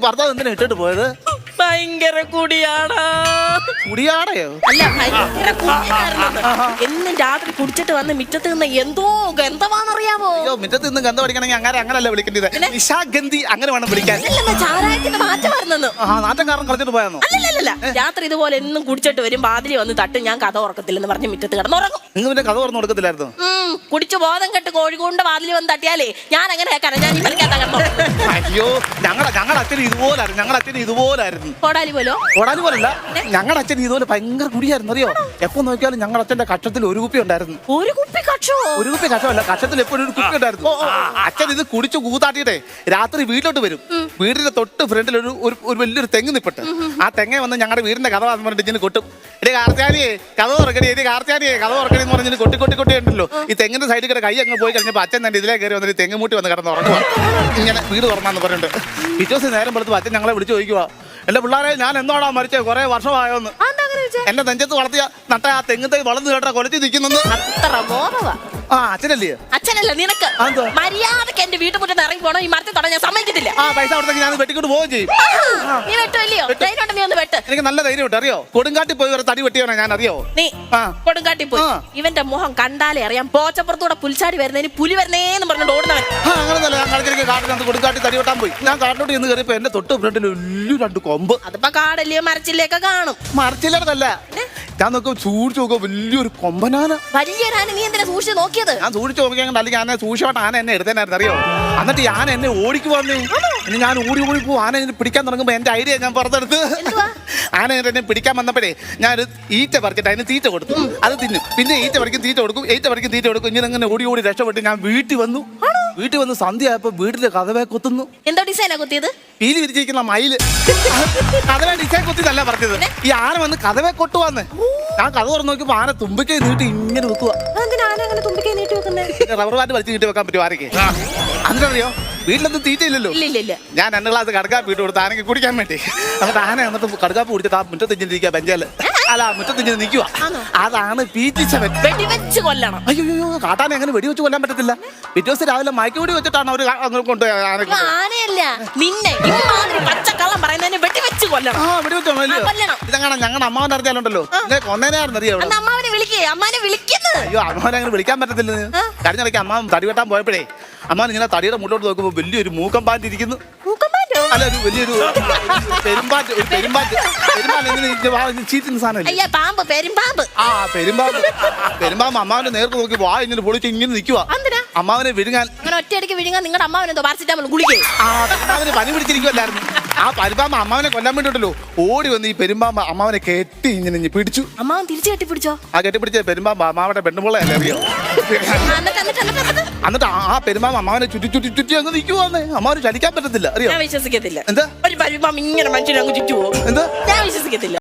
ഭർത്താവ് എന്തിനാ ഇട്ടിട്ട് പോയത്? ഭയങ്കര കുടിയാടാ. കുടിയാടയോ? അല്ല ഭയങ്കര കുടിയായിരുന്നു. എന്നും രാത്രി കുടിച്ചിട്ട് വന്ന് മിറ്റത്ത് നിന്ന് എന്തോ ഗന്ധമാണെന്നറിയാമോ? അയ്യോ മുറ്റത്ത് നിന്ന് ഗന്ധം അടിക്കണമെങ്കിൽ അങ്ങനെ അങ്ങനല്ല വിളിക്കേണ്ടത്? നിശാഗന്ധി അങ്ങനെ വേണം വിളിക്കാൻ. അല്ലല്ല ചാരായത്തിന്റെ മാറ്റം വരുന്നെന്ന്. ആ നാട്ടം കാരണം കളഞ്ഞിട്ട് പോയാന്നോ? അല്ലല്ലല്ല രാത്രി ഇതുപോലെ എന്നും കുടിച്ചിട്ട് വരും വാതിലി വന്ന് തട്ട് ഞാൻ കഥ ഉറക്കത്തില്ലെന്ന് പറഞ്ഞ് മിറ്റത്ത് കിടന്നുറങ്ങും നിങ്ങൾ പിന്നെ കഥ ഉറന്നു കൊടുക്കത്തില്ലായിരുന്നു? കുടിച്ച് കുടിച്ചു ബോധം കെട്ട് കോഴിക്കോടിന്റെ വാതിലി വന്ന് തട്ടിയാലേ ഞാൻ അങ്ങനെ ഈ പണിക്കാത്ത കിടന്നോ അയ്യോ ഞങ്ങളുടെ ഞങ്ങളുടെ അച്ഛൻ ഇതുപോലായിരുന്നു ഞങ്ങളുടെ അച്ഛൻ ഇതുപോലായിരുന്നു. കോടാലി പോലോ? ഓടാനും പോലല്ല ഞങ്ങളുടെ അച്ഛൻ ഇതുപോലെ ഭയങ്കര കുടിയായിരുന്നു അറിയോ? എപ്പോ നോക്കിയാലും ഞങ്ങളുടെ അച്ഛന്റെ കക്ഷത്തിൽ ഒരു കുപ്പി ഉണ്ടായിരുന്നു. ഒരു കുപ്പി കക്ഷോ ഒരു കുപ്പി കഷമല്ല കഷത്തിൽ എപ്പോഴും ഒരു കുപ്പി ഉണ്ടായിരുന്നു. അച്ഛൻ ഇത് കുടിച്ചു കൂത്താട്ടിയിട്ടേ രാത്രി വീട്ടിലോട്ട് വരും. വീടിന്റെ തൊട്ട് ഫ്രണ്ടിൽ ഒരു ഒരു- വലിയൊരു തെങ്ങ് നിപ്പിട്ട് ആ തെങ്ങ വന്ന് ഞങ്ങളുടെ വീടിന്റെ കഥ പറഞ്ഞു പറഞ്ഞിട്ട് ഇങ്ങനെ കൊട്ടും. എടി കാർത്തിയാനിയെ കഥ തുറക്കണേ എടി കാർത്തിയാനിയെ കഥ തുറക്കണേ എന്ന് പറഞ്ഞിട്ട് കൊട്ടി കൊട്ടി കൊട്ടി ഉണ്ടല്ലോ ഈ തെങ്ങിന്റെ സൈഡിൽ കൂടെ കൈ അങ്ങ് പോയി കഴിഞ്ഞപ്പോൾ അച്ഛൻ തന്നെ ഇതിലേ കയറി വന്നിട്ട് തെങ്ങ് മൂട്ടി വന്ന് കിടന്ന് ഉറങ്ങുക ഇങ്ങനെ വീട് തുറന്നാന്ന് പറഞ്ഞിട്ട്. പിറ്റേ ദിവസം നേരം പുറത്ത് അച്ഛൻ ഞങ്ങളെ വിളിച്ചു ചോദിക്കുക എന്റെ പിള്ളേരെ ഞാൻ എന്നോടാ മരിച്ചേ? കുറെ വർഷമായോന്ന്? എന്റെ നെഞ്ചത്ത് വളർത്തിയ നട്ട ആ തെങ്ങ് തൈ വളർന്നു കേട്ടാ കൊലത്തി നിൽക്കുന്നു അത്ര ബോധവാ. ആ അച്ഛനല്ലേ? അച്ഛനല്ല നിനക്ക് അതെന്താ? മര്യാദയ്ക്ക് എന്റെ വീട്ടുമുറ്റത്ത് ഇറങ്ങി പോണോ. ഈ മരത്തിൽ തൊടാൻ ഞാൻ സമ്മതിക്കത്തില്ല. ആ പൈസ അവിടത്തേക്ക് ഞാൻ വെട്ടിക്കൊണ്ട് പോവുകയും ചെയ്യും. നീ വെട്ടുമല്ലയോ ധൈര്യം നീ ഒന്ന് വെട്ട്? എനിക്ക് നല്ല ധൈര്യം ഉണ്ട് അറിയോ? കൊടുങ്കാട്ടി പോയി വരെ തടി വെട്ടിയവനാ ഞാൻ അറിയോ നീ ആ. കൊടുങ്കാട്ടി പോയി. ആ. ഇവന്റെ മുഖം കണ്ടാലേ അറിയാം. പോച്ചപ്പുറത്തൂടെ പുൽച്ചാടി വരുന്നതിന് പുലി വരുന്നേന്ന് പറഞ്ഞോണ്ട് ഓടുന്നവൻ. ആ അങ്ങനെ നല്ല ഞാൻ കൊടുക്കാട്ടി കൊടുങ്കാട്ടി തടി വെട്ടാൻ പോയി. ഞാൻ കാട്ടിലോട്ട് ചെന്ന് കയറിയപ്പോ എന്റെ തൊട്ട് ഫ്രണ്ടിൽ വലിയ രണ്ട് കൊമ്പ്. അതിപ്പോ കാടല്ലേ മരച്ചില്ലയൊക്കെ കാണും. മറിച്ചില്ലതല്ല ഞാൻ നോക്കും സൂക്ഷിച്ചു നോക്കുക വലിയൊരു കൊമ്പനാന വലിയൊരാണ് നീ എന്തിനാ സൂക്ഷിച്ച് നോക്കിയത്? ഞാൻ സൂക്ഷിച്ചു നോക്കിയാൽ അല്ലെങ്കിൽ ആന സൂക്ഷിച്ചോട്ട് ആന എന്നെ എടുത്തേനായിരുന്നു അറിയോ? എന്നിട്ട് ഞാൻ എന്നെ ഓടിക്ക് വന്നു. ഇനി ഞാൻ ഓടി ഓടി പോകും ആന എന്നെ പിടിക്കാൻ തുടങ്ങുമ്പോ എന്റെ ഐഡിയ ഞാൻ പുറത്തെടുത്ത്? ആന എന്നെ പിടിക്കാൻ വന്നപ്പോഴേ ഞാൻ ഒരു ഈറ്റ പറിച്ചിട്ട് അതിന് തീറ്റ കൊടുത്തു. അത് തിന്നും. പിന്നെ ഈറ്റ പറിക്കും തീറ്റ കൊടുക്കും ഈറ്റ പറിക്കും തീറ്റ കൊടുക്കും. ഇങ്ങനെ അങ്ങനെ ഓടി ഓടി രക്ഷപ്പെട്ട് ഞാൻ വീട്ടിൽ വന്നു. വീട്ടിൽ വന്ന് സന്ധ്യ ആയപ്പോ വീട്ടിലെ കഥവേ കുത്തുന്നു. എന്തോ ഡിസൈനാ കുത്തിയത്? പീലി വിരിച്ചിരിക്കുന്ന മയിൽ. കഥവേ ഡിസൈൻ കുത്തിയതല്ല പറഞ്ഞത്. ഈ ആന വന്ന് കഥവേ കൊട്ടുവാന്ന്. ഞാൻ കഥ തുറന്ന് നോക്കിയപ്പോ ആന തുമ്പിക്കൈ നീട്ടി ഇങ്ങനെ വെക്കുന്നേ? റബ്ബർ ബാൻഡ് വലിച്ചു നീട്ടി വെക്കാൻ പറ്റും ആരൊക്കെ അതിനറിയോ വീട്ടിലൊന്നും തീറ്റയില്ലല്ലോ. ഇല്ല ഇല്ല ഇല്ല. ഞാൻ രണ്ട് ഗ്ലാസ് കടക്കാപ്പ് ഇട്ട് കൊടുത്ത് ആനയ്ക്ക് കുടിക്കാൻ വേണ്ടി. എന്നിട്ട് ആന എന്നിട്ട് കടക്കാപ്പ് കുടിച്ചിട്ട് ആ മുറ്റത്തെ ഇരിക്കുക ബെഞ്ചാൽ. അല്ല മുറ്റത്തിങ്ങനെ നിൽക്കുക അതാണ് പീറ്റിച്ചവൻ വെടിവെച്ച് കൊല്ലണം. അയ്യോ അയ്യോ കാട്ടാനെ അങ്ങനെ വെടിവെച്ച് കൊല്ലാൻ പറ്റത്തില്ല? പിറ്റേ ദിവസം രാവിലെ വെച്ചിട്ടാണ് അവർ അങ്ങനെ കൊണ്ട് ആനയല്ല നിന്നെ പച്ചക്കള്ളം പറയുന്നതിന് വെടിവെച്ച് കൊല്ലണം. ആ വെടിവെച്ചോ കൊല്ലണം. ഇതങ്ങനെ ഞങ്ങളുടെ അമ്മാവൻ അറിഞ്ഞാലുണ്ടല്ലോ. ഇങ്ങനെ കൊന്നേനായിരുന്നു അറിയോ അമ്മാവനെ വിളിക്കേ അമ്മാനെ വിളിക്കുന്നത് അയ്യോ അമ്മാവനെ അങ്ങനെ വിളിക്കാൻ പറ്റത്തില്ല. അമ്മാവൻ തടി വെട്ടാൻ പോയപ്പോഴേ അമ്മാവൻ ഇങ്ങനെ തടിയുടെ മുന്നോട്ട് നോക്കുമ്പോൾ വലിയൊരു മൂക്കം പാന്റ് ഇരിക്കുന്നു മൂക്കമ്പാറ്റോ അല്ല ഒരു വലിയൊരു പെരുമ്പാറ്റ് ഒരു പെരുമ്പാറ്റ്. പെരുമ്പാറ്റ്? ഇങ്ങനെ വാ ഇങ്ങനെ ചീറ്റുന്ന സാധനമല്ലേ അയ്യ പാമ്പ് പെരുമ്പാമ്പ്. ആ പെരുമ്പാമ്പ്. പെരുമ്പാമ്പ് അമ്മാവന്റെ നേർക്ക് നോക്കി വാ ഇങ്ങനെ പൊളിച്ച് ഇങ്ങനെ നിൽക്കുക എന്തിനാ? അമ്മാവനെ വിഴുങ്ങാൻ അങ്ങനെ ഒറ്റയടിക്ക് വിഴുങ്ങാൻ നിങ്ങളുടെ അമ്മാവിനെന്തോ പാരസിറ്റാമോൾ ഗുളിക്കേ ആ അമ്മാവന് പനി പിടിച്ചിരിക്കുമല്ലായിരുന്നു ആ പെരുമ്പാമ്പ് അമ്മാവനെ കൊല്ലാൻ വേണ്ടിട്ടല്ലോ ഓടി വന്ന് ഈ പെരുമ്പാമ്പ അമ്മാവനെ കെട്ടി ഇങ്ങനെ പിടിച്ചു. അമ്മാവൻ തിരിച്ചു കെട്ടിപ്പിടിച്ചോ? ആ കെട്ടിപ്പിടിച്ച പെരുമ്പാമ്പ അമ്മാവന്റെ പെണ്ണുമുള്ളയല്ലേ അറിയോ? എന്നിട്ട് ആ- പെരുമ്പാമ്പ് അമ്മാവനെ ചുറ്റി ചുറ്റി ചുറ്റി അങ്ങ് നിൽക്കുവാന്ന് അമ്മാവന് ചലിക്കാൻ പറ്റത്തില്ല. അറിയോ? വിശ്വസിക്കത്തില്ല. എന്താ? ഒരു പരിപാമ്പ് ഇങ്ങനെ മനുഷ്യനെ അങ്ങ് ചുറ്റുവോ? എന്താ? ഞാൻ വിശ്വസിക്കത്തില്ല.